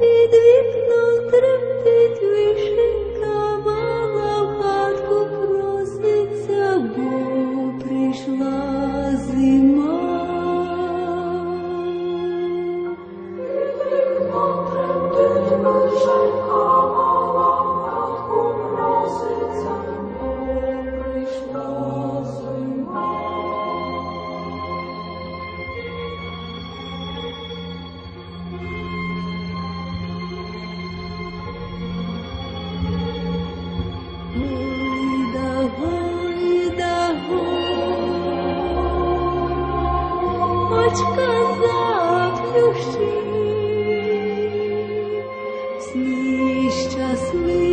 Від вікном трептить лише Гойда, гойда, just šťastný.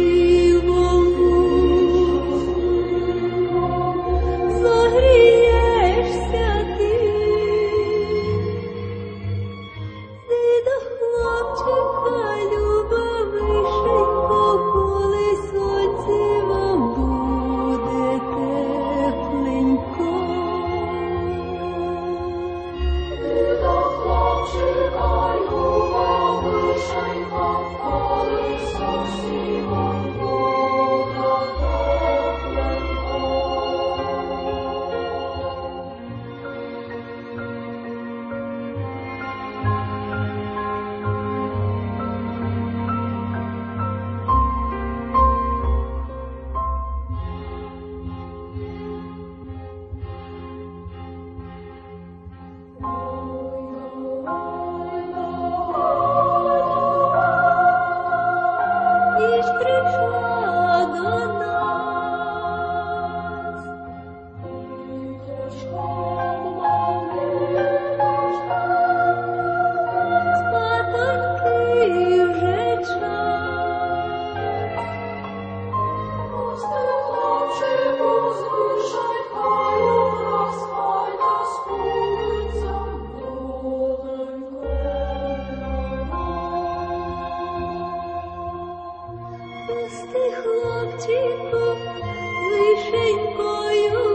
Ніч прийшла до. Пусти, хлопчику, з вишенькою